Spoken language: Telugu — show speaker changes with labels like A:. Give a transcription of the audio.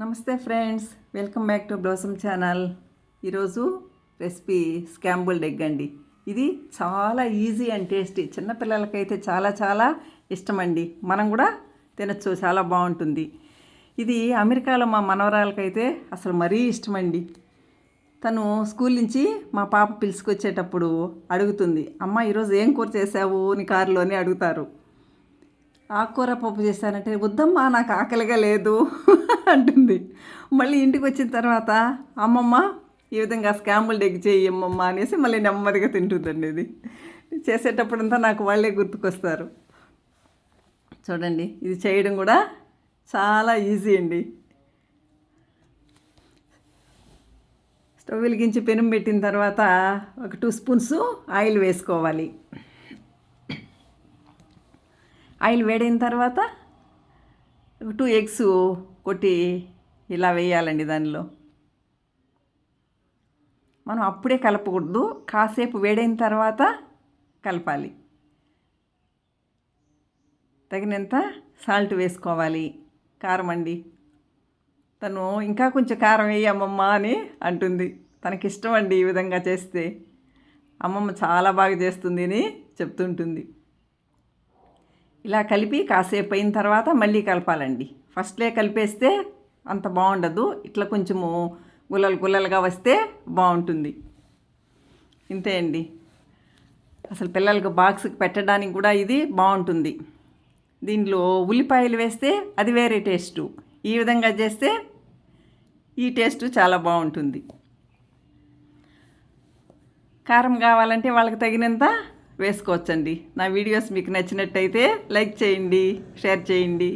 A: నమస్తే friends welcome back to blossom channel. ఈరోజు రెసిపీ స్కాంబుల్డ్ ఎగ్ అండి. ఇది చాలా ఈజీ అండ్ టేస్టీ చిన్నపిల్లలకైతే చాలా చాలా ఇష్టమండి. మనం కూడా తినచ్చు చాలా బాగుంటుంది. ఇది అమెరికాలో మా మనవరాలకైతే అసలు మరీ ఇష్టమండి. తను స్కూల్ నుంచి మా పాప పిలుచుకొచ్చేటప్పుడు అడుగుతుంది అమ్మ ఈరోజు ఏం కూర చేసావు? అని కారులోనే అడుగుతారు. ఆకుకూర పప్పు చేశానంటే వద్దమ్మా నాకు ఆకలిగా లేదు. అంటుంది. మళ్ళీ ఇంటికి వచ్చిన తర్వాత అమ్మమ్మ ఈ విధంగా స్కాంబులు డెగ్ చేయి చేయమ్మమ్మ అనేసి మళ్ళీ నెమ్మదిగా తింటుందండి ఇది. చేసేటప్పుడంతా నాకు వాళ్ళే గుర్తుకొస్తారు. చూడండి ఇది చేయడం కూడా చాలా ఈజీ అండి. స్టవ్ వెలిగించి పెనం పెట్టిన తర్వాత ఒక టూ స్పూన్స్ ఆయిల్ వేసుకోవాలి. ఆయిల్ వేడైన తర్వాత టూ ఎగ్స్ కొట్టి ఇలా వేయాలండి దానిలో. మనం అప్పుడే కలపకూడదు. కాసేపు వేడైన తర్వాత కలపాలి. తగినంత సాల్ట్ వేసుకోవాలి. కారం అండి. తను ఇంకా కొంచెం కారం వేయమ్మమ్మ అని అంటుంది. తనకి ఇష్టం అండి ఈ విధంగా చేస్తే. అమ్మమ్మ చాలా బాగా చేస్తుంది అని చెప్తుంటుంది. ఇలా కలిపి కాసేపు అయిన తర్వాత మళ్ళీ కలపాలండి. ఫస్ట్లే కలిపేస్తే అంత బాగుండదు. ఇట్లా కొంచెము గుల్లలు గుల్లలుగా వస్తే బాగుంటుంది. ఇంతే అండి. అసలు పిల్లలకు బాక్స్కి పెట్టడానికి కూడా ఇది బాగుంటుంది. దీనిలో ఉల్లిపాయలు వేస్తే అది వేరే టేస్టు. ఈ విధంగా చేస్తే ఈ టేస్ట్ చాలా బాగుంటుంది. కారం కావాలంటే వాళ్ళకి తగినంత వేసుకోవచ్చండి. నా వీడియోస్ మీకు నచ్చినట్టయితే లైక్ చేయండి షేర్ చేయండి.